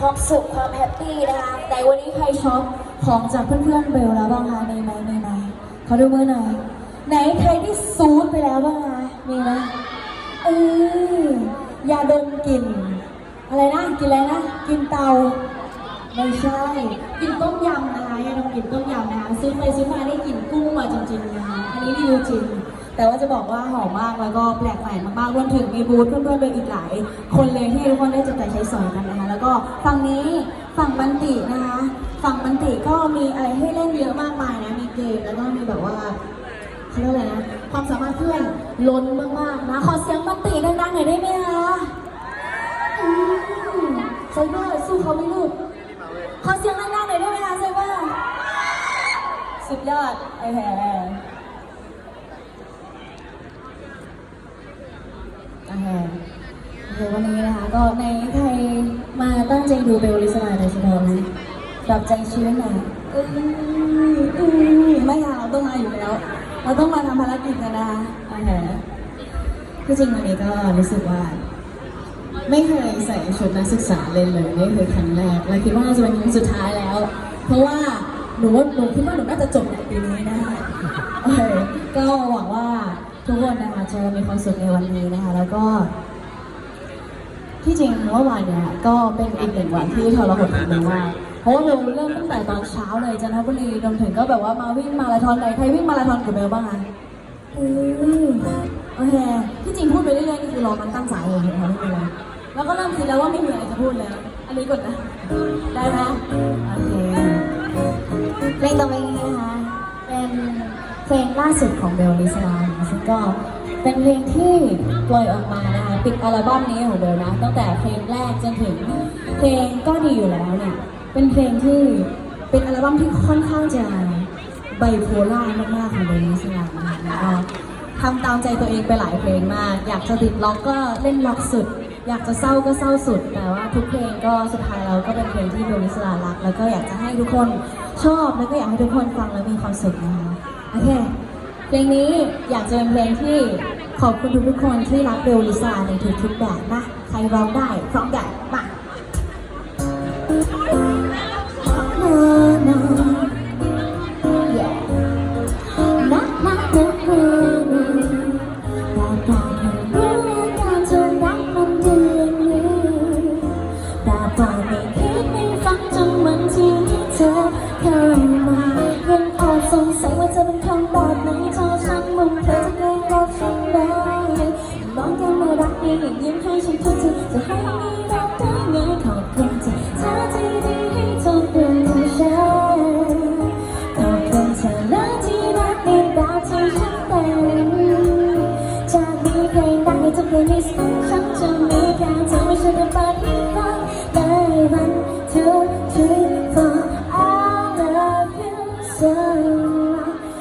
ความสุขความแฮปปี้นะคะในวันนี้ใครช็อปของจากเพื่อนๆเบลแล้วบ้างคะมีไหมมีไหมขอดูมือหน่อยไหนใครที่ซูดไปแล้วบ้างคะมีไหมเออยาดมกลิ่นอะไรนะกินอะไรนะกินเตาไม่ใช่กินต้มยำนะคะยาดมกลิ่นต้มยำนะคะซื้อไปซื้อมาได้กลิ่นกุ้งมาจริงๆนะคะอันนี้รีวิวจริง แต่ว่าจะบอกว่าหอมมากแล้วก็แปลกใหม่มากๆรวมถึงมีบูธเพื่อนๆเป็นอีกหลาย คนเลยที่ทุกคนได้จับจ่ายใช้สอยกันนะคะ แล้วก็ฝั่งนี้ฝั่งบันตินะคะ ฝั่งบันติก็มีอะไรให้เล่นเยอะมากมายนะ มีเกมแล้วก็มีแบบว่าเขาเรียกอะไรนะความสามารถเพื่อนล้นมากๆนะขอเสียงบันติดังๆหน่อยได้ไหมคะไซเบอร์สู้เขาไม่ลูกขอเสียงดังๆหน่อยได้ไหมคะไซเบอร์สุดยอดไอ้แห่ ไอ้แห่โอเควันนี้นะคะก็ในใครมาตั้งใจดูเบลลิสลาโดยเฉพาะนะรับใจชื้นหน่อยอืออือไม่ค่ะเราต้องมาอยู่แล้ว เราต้องมาทำภารกิจกันนะคะไอ้แห่ที่จริงวันนี้ก็รู้สึกว่า ไม่เคยใส่ชุดนักศึกษาเล่นเลยนี่คือครั้งแรก และคิดว่าน่าจะเป็นครั้งสุดท้ายแล้ว เพราะว่าหนูว่าหนูคิดว่าหนูน่าจะจบในปีนี้นะคะโอเคก็หวังว่า ทุกคนนะคะจะมีความสุขในวันนี้นะคะแล้วก็ที่จริงเมื่อวานเนี่ยก็เป็นอีกหนึ่งวันที่ทรหดของเรามากเพราะว่าเราเริ่มตั้งแต่ตอนเช้าเลยจันทบุรีรวมถึงก็แบบว่ามาวิ่งมาราธอนไหนใครวิ่งมาราธอนกับเบลบ้างอะอืมโอเคที่จริงพูดไปเรื่อยๆนี่คือรอมันตั้งสายเลยนะคะไม่เป็นไรแล้วก็เริ่มคิดแล้วว่าไม่มีอะไรจะพูดแล้ว อันนี้กดนะ ได้ไหมโอเคเพลงต่อไปนี้นะคะเป็น เพลงล่าสุดของเบลลิสลานะคะซึ่งก็เป็นเพลงที่ปล่อยออกมานะคะปิดอัลบั้มนี้ของเบลนะ ตั้งแต่เพลงแรกจนถึงเพลงก็ดีอยู่แล้วเนี่ย เป็นเพลงที่เป็นอัลบั้มที่ค่อนข้างจะไบโพล่ามากๆของเบลลิสลานะคะแล้วก็ทำตามใจตัวเองไปหลายเพลงมาก อยากจะติดล็อกก็เล่นล็อกสุด อยากจะเศร้าก็เศร้าสุด แต่ว่าทุกเพลงก็สุดท้ายเราก็เป็นเพลงที่เบลลิสลารัก แล้วก็อยากจะให้ทุกคนชอบแล้วก็อยากให้ทุกคนฟังแล้วมีความสุขนะคะ โอเค เพลงนี้อยากจะเป็นเพลงที่ขอบคุณทุกๆคนที่รักเบลลิซาในทุกๆแบบนะ ใครร้องได้พร้อมกันมา สงสัยว่าจะเป็นคำแบบไ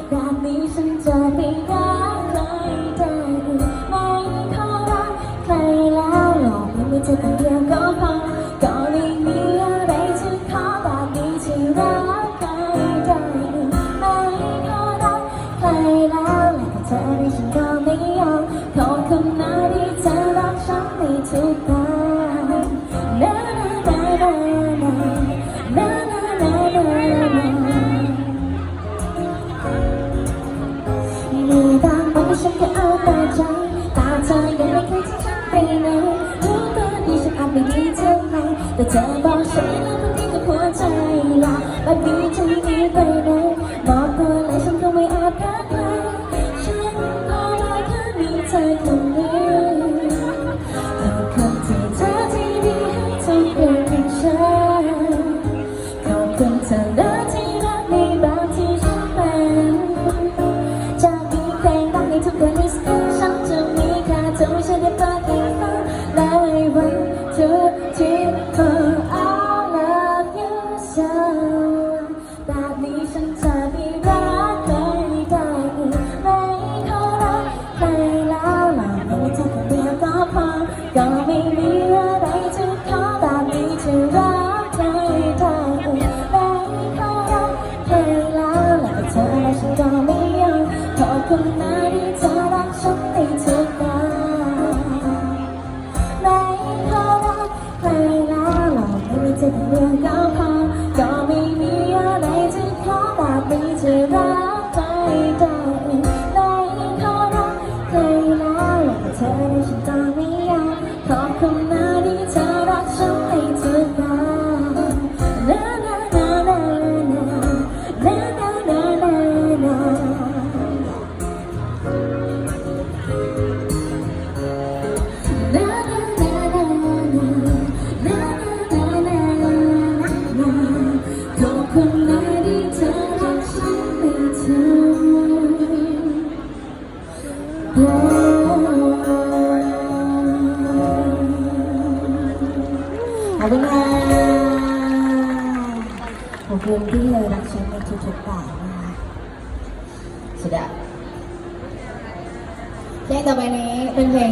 แบบนี้ฉันจะไม่รักใครได้อีกไม่ขอรักใครแล้วหรอกไม่มีเธอคนเดียวก็พอ คนไหนจะรักฉันในทุกวันไม่เขารักใคแล้วไม่จะเป็นเรื่องเก่า ค่ะขอบคุณที่เลยรักฉันในทุกๆบาทนะคะสุดยอดเพลงต่อไปนี้เป็นเพลง